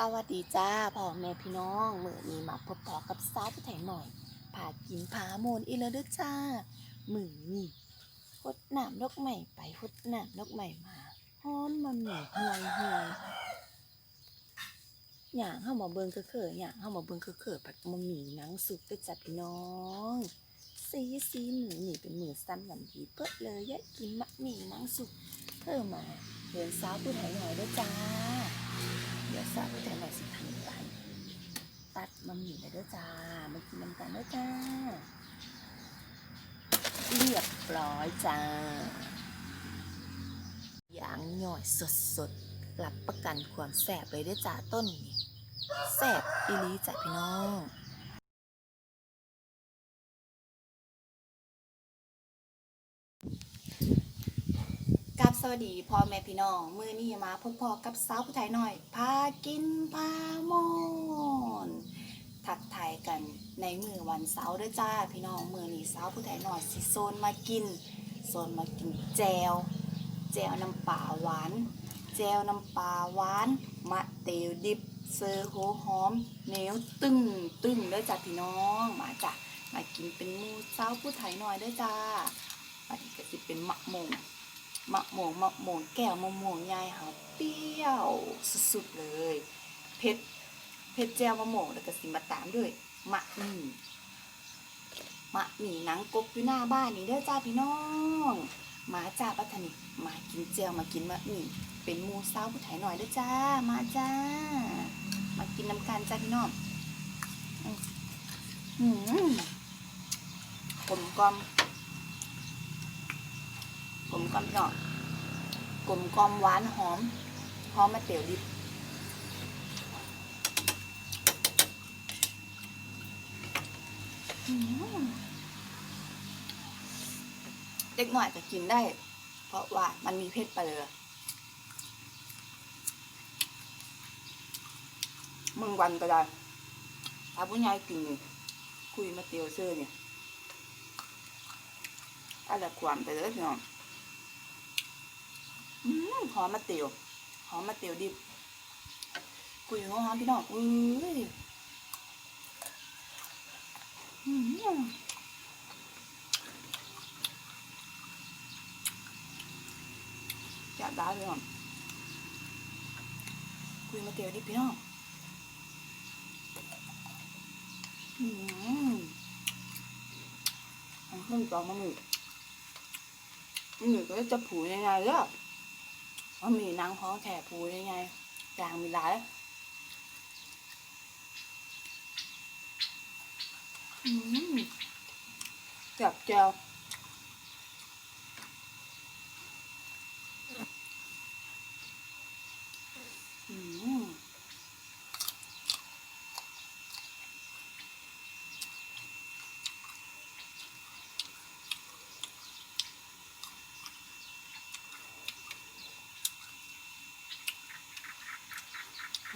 สวัสดีจ้าพ่อแม่พี่น้องเมื่อนี้มาพบปอกับสาวผู้ไทยหน่อยผากินผาโมนอีแล้วเด้อจ้ามือนี้หดน้ำนกใหม่ไปหดน้ำนกใหม่มาฮ้อนมันหนีห่วยห่วยอย่างเข้ามาเบิงเคือเขออย่างเข้ามาเบิงเคือเขอผัดมันหมีหนังสุกเด้อจ้าพี่น้องซีซีหมือนี่เป็นมือสั้นหนันดีเปิดเลยอยากกินมะหมี่นังสุกเพิ่มมาเดินสาวผู้ไทยหน่อยเด้อจ้า เดี๋ยวสาวแต่หน่อยสิทำกันตัดมันหมี่เลยเด้อจ้ามากินน้ำกันเด้อจ้า เรียบร้อยจ้า อย่างหน่อยสดสดๆรับประกันความแสบเลยเด้อจ้าต้นนี้แสบอีลีจ้ะพี่น้อง สวัสดีพ่อแม่พี่น้อง มือนี้มาพบพอกับสาวผู้ไทยหน่อย พากินพามอนทักทายกันในมือวันเสาร์ด้วยจ้า พี่น้องมือนี้สาวผู้ไทยหน่อยสิโซนมากินโซนมากินแจวแจวน้ำปลาหวาน แจวน้ำปลาหวานมะเตียวดิบเซอร์โหหอมเหนียวตึงตึงด้อจ้าพี่น้องมาจ้ะมากินเป็นมูสาวผู้ไทยหน่อยด้อจ้าอันนี้ก็สิเป็นมะม่วง มะม่วงมะม่วงแก้วมะม่วงยายหาเปรี้ยวสุดๆเลยเผ็ดเผ็ดแจ่วมะม่วงแล้วก็สิมาตามด้วยมะหมี่มะหมี่หนังกบอยู่หน้าบ้านนี่เด้อจ้าพี่น้องมาจ้าปัทนิมากินแจ่วมากินมะหมี่เป็นมูสาผู้ไทยหน่อยเด้อจ้า มาจ้า มากินน้ำกันจ้าพี่น้องอืมกลมกลอม ลมกล่อมเนาะกลมกล่อมหวานหอมหอมมะเตี๋ยวดิบเด็กหน่อยจะกินได้ เพราะว่ามันมีเพชรไปเลยมึงวันก็ได้ถ้าผู้ใหญ่กินนี่คุยมาเตียวเสื้อเนี่ยอะไรความไปเลยพี่น้องอืม หอมมะเตียวหอมมะเตียวดิบคุยหอมพี่น้องอุ้ยอืมจับได้พี่น้องคุยมะเตียวดิบพี่น้องอืมอันขึ้นจองมาหมึกหมึกก็จะผูยังไงเลย ว่ามีนางพ้องแขกพูยังไงจางมีหลายอืมจับเจ้าวอืม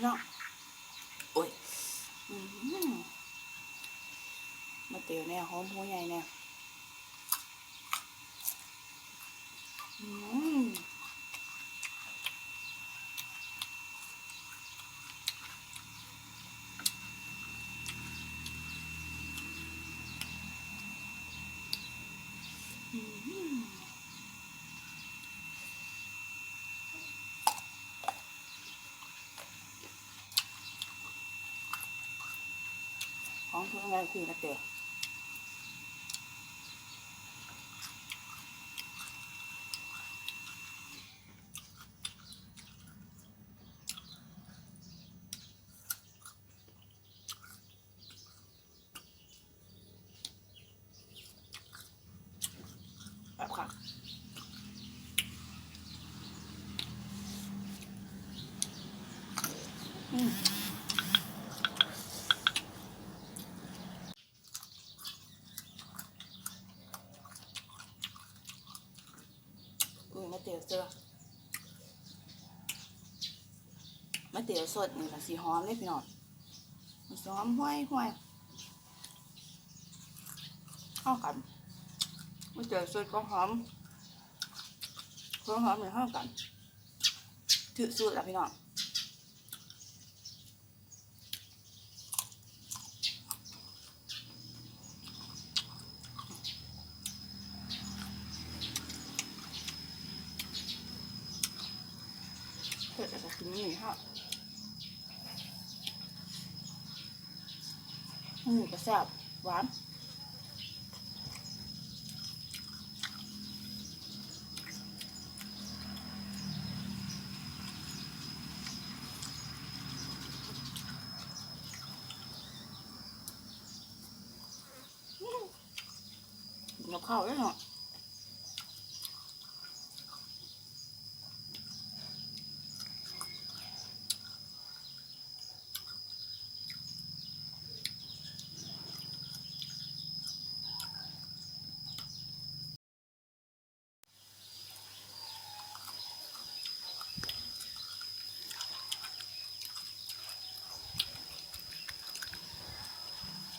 เนาะโอ้ยอืมมาเตียวเนี่ยหอมหัวใหญ่เนี่ยอืมอืม ของทุกอย่างคือมาเตียวแบบค่ะอืม กุ้งมะ เสือมะเตี๋ยวสดนี่ละสีหอมเลยพี่น้องหอมห้วยห้วยเข้ากันมะเตี๋ยวสดก็หอมก็หอมเหมือนเข้ากันถือสูตรละพี่น้อง นี่ค่ะอืมกระแซบหวานเดี๋ยวเข้าวด้วยเนาะ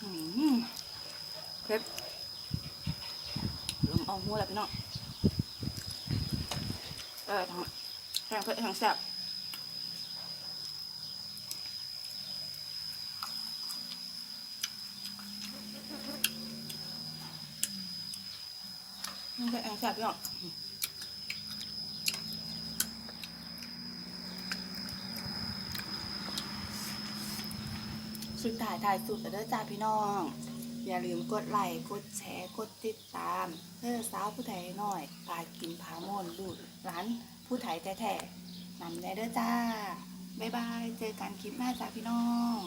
อืมเผ็ดลืมเอาหัวแล้วพี่น้องเออทั้งแห้งเผ็ดแห้งแซ่บแห้งเผ็ดแห้งแซ่บพี่น้องสุดท้ายถ่ายสุดแล้วเด้อจ้าพี่น้อง อย่าลืมกดไลค์กดแชร์กดติดตามเพื่อสาวผู้ไทยหน่อยปากินพาโมนดูร้านผู้ไทยแท้ๆนำได้เด้อจ้า บ๊ายบาย เจอกันคลิปหน้าจ้าพี่น้อง